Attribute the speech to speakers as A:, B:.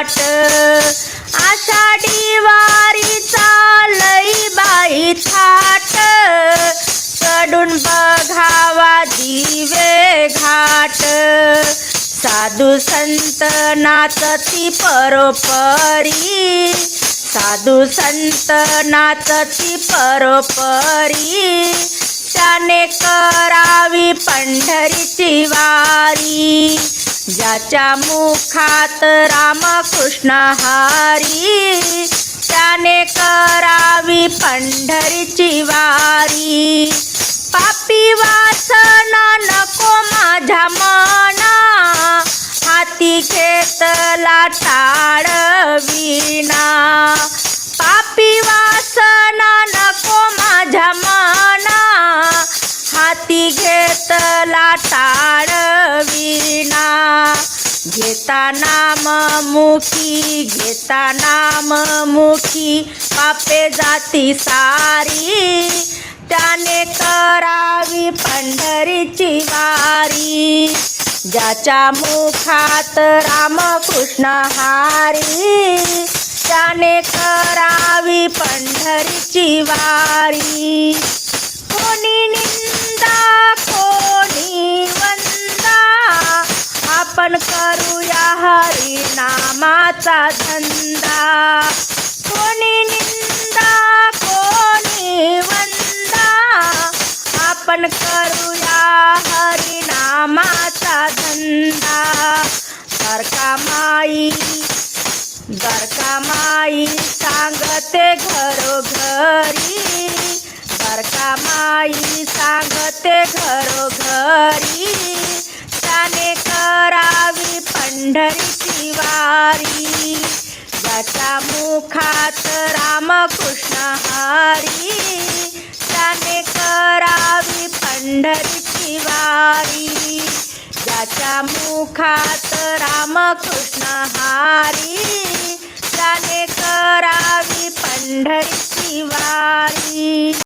A: घाट आषाढी वारी चालई बाई थाट चढून बघावा दिवे घाट. साधू संत नाचती परोपरी. साधू संत नाचती परोपरी. त्याने करावी पंढरीची वारी. ज्याच्या मुखात रामकृष्ण हारी त्याने करावी पंढरीची वारी. पापी वासना नको माझ्या मना हाती घेतला टाळ विना पापी वासना नको माझ्या मना हाती घेतला टाळ विना. घेता नाम मुखी घेता नाम मुखी पापे जाती सारी. त्याने करावी पंढरीची वारी. ज्याच्या मुखात रामकृष्ण हारी. त्याने करावी पंढरीची वारी. करूया हरी नामाचा धंदा. कोणी निंदा कोणी वंदा. आपण करूया हरी नामाचा धंदा. का माई का माई सांगते घरोघरी. का माई सांगते घरोघरी. पंढरीची वारी ज्याच्या मुखात रामकृष्ण हरी. त्याने करावी पंढरीची वारी ज्याच्या मुखात रामकृष्ण हारी.